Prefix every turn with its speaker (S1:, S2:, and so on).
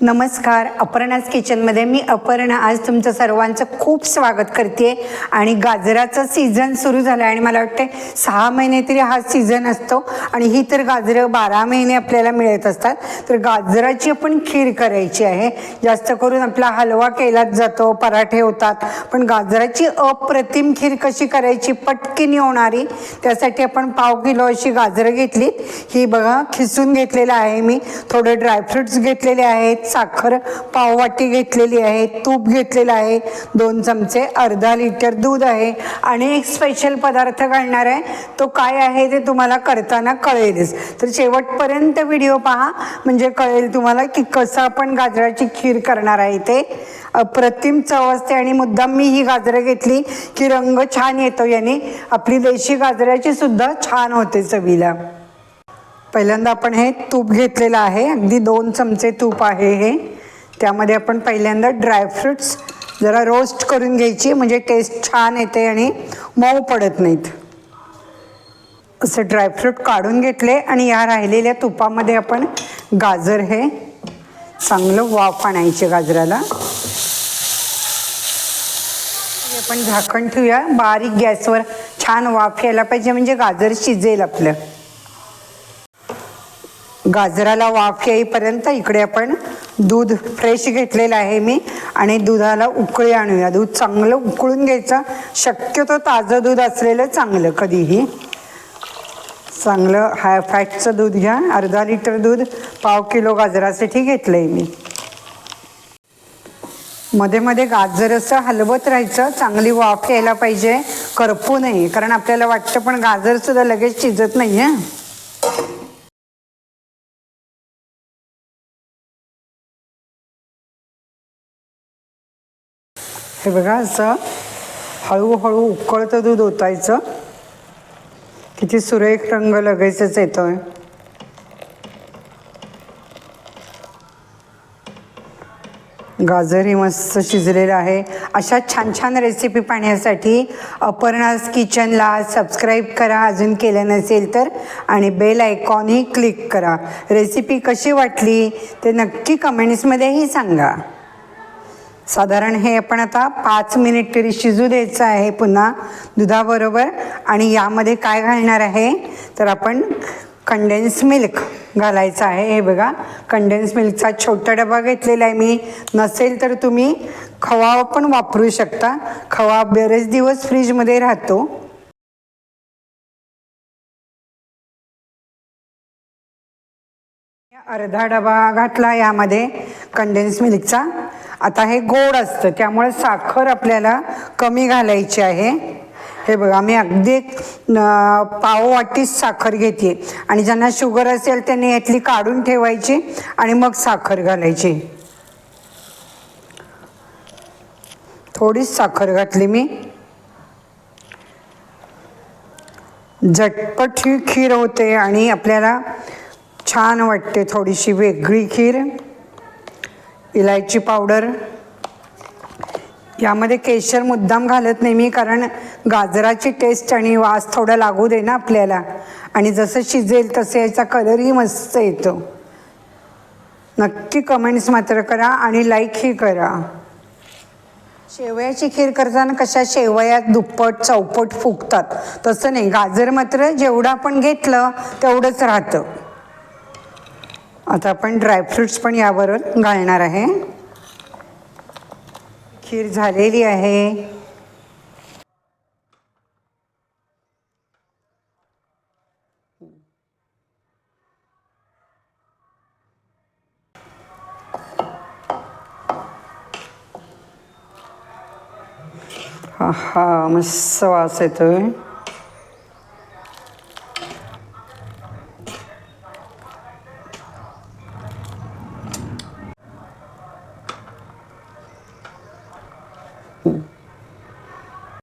S1: नमस्कार अपर्णाज किचनमध्ये मी अपर्णा. आज तुमचं सर्वांचं खूप स्वागत करते आणि गाजराचा सीझन सुरू झाला आहे आणि मला वाटते सहा महिने तरी हा सीझन असतो आणि ही तर गाजरं बारा महिने आपल्याला मिळत असतात. तर गाजराची आपण खीर करायची आहे. जास्त करून आपला हलवा केलाच जातो पराठे होतात. पण गाजराची अप्रतिम खीर कशी करायची पटकीनी होणारी त्यासाठी आपण पाव किलो अशी गाजरं घेतली ही बघा खिसून घेतलेलं आहे मी. थोडं ड्रायफ्रुट्स घेतलेले आहेत. साखर पाववाटी घेतलेली आहे तूप घेतलेलं आहे दोन चमचे अर्धा लिटर दूध आहे आणि एक स्पेशल पदार्थ घालणार आहे. तो काय आहे ते तुम्हाला करताना कळेलच. तर शेवटपर्यंत व्हिडिओ पहा. म्हणजे कळेल तुम्हाला की कसं आपण गाजराची खीर करणार आहे ते अप्रतिम चव असते आणि मुद्दाम मी ही गाजरं घेतली की रंग छान येतो याने. आपली देशी गाजराची सुद्धा छान होते चवीला. पहिल्यांदा आपण हे तूप घेतलेलं आहे. अगदी दोन चमचे तूप आहे हे. त्यामध्ये आपण पहिल्यांदा ड्रायफ्रुट्स जरा रोस्ट करून घ्यायची म्हणजे टेस्ट छान येते आणि मऊ पडत नाहीत. असं ड्रायफ्रूट काढून घेतले आणि या राहिलेल्या तुपामध्ये आपण गाजर हे चांगलं वाफ आणायचे गाजराला. आपण झाकण ठेवूया. बारीक गॅसवर छान वाफ यायला पाहिजे म्हणजे गाजर शिजेल आपलं. गाजराला वाफ येईपर्यंत इकडे आपण दूध फ्रेश घेतलेलं आहे मी. आणि दुधाला उकळी आणूया. दूध चांगलं उकळून घ्यायचं. शक्यतो ताजं दूध असलेलं चांगलं कधीही. चांगलं हाय फॅटचं दूध घ्या. अर्धा लिटर दूध पाव किलो गाजरासाठी घेतलं आहे मी. मध्ये मध्ये गाजर असं हलवत राहायचं. चांगली वाफ यायला पाहिजे. करपू नये. कारण आपल्याला वाटतं पण गाजर सुद्धा लगेच शिजत नाही आहे हे बघा असं हळूहळू उकळतं दूध ओतायचं. किती सुरेख रंग लगेचच येतो गाजर ही मस्त शिजलेलं आहे. अशा छान छान रेसिपी पाहण्यासाठी अपर्णास किचनला सबस्क्राईब करा. अजून केलं नसेल तर आणि बेल आयकॉनही क्लिक करा. रेसिपी कशी वाटली ते नक्की कमेंट्समध्येही सांगा. साधारण हे आपण आता पाच मिनिट तरी शिजू द्यायचं आहे पुन्हा दुधाबरोबर. आणि यामध्ये काय घालणार आहे? तर आपण कंडेन्स मिल्क घालायचं आहे. हे बघा कंडेन्स मिल्कचा छोटा डबा घेतलेला आहे मी. नसेल तर तुम्ही खवा पण वापरू शकता. खवा बरेच दिवस फ्रीजमध्ये राहतो. अर्धा डबा घातला यामध्ये कंडेन्स मिल्कचा आता हे गोड असतं त्यामुळे साखर आपल्याला कमी घालायची आहे. हे बघा मी अगदी पाव वाटीच साखर घेते आणि ज्यांना शुगर असेल त्यांनी यातली काढून ठेवायची आणि मग साखर घालायची. थोडीच साखर घातली मी. झटपट ही खीर होते आणि आपल्याला छान वाटते थोडीशी वेगळी खीर. इलायची पावडर. यामध्ये केशर मुद्दाम घालत नाही मी कारण गाजराची टेस्ट आणि वास थोडा लागू दे ना आपल्याला. आणि जसं शिजेल तसं याचा कलरही मस्त येतो. नक्की कमेंट्स मात्र करा आणि लाईकही करा. शेवयाची खीर करताना कशा शेवया दुप्पट चौपट फुगतात तसं नाही. गाजर मात्र जेवढं आपण घेतलं तेवढंच राहतं. आता आपण ड्रायफ्रुट्स पण यावर घालणार आहे. खीर झालेली आहे. हा हा मस्त वास येतोय.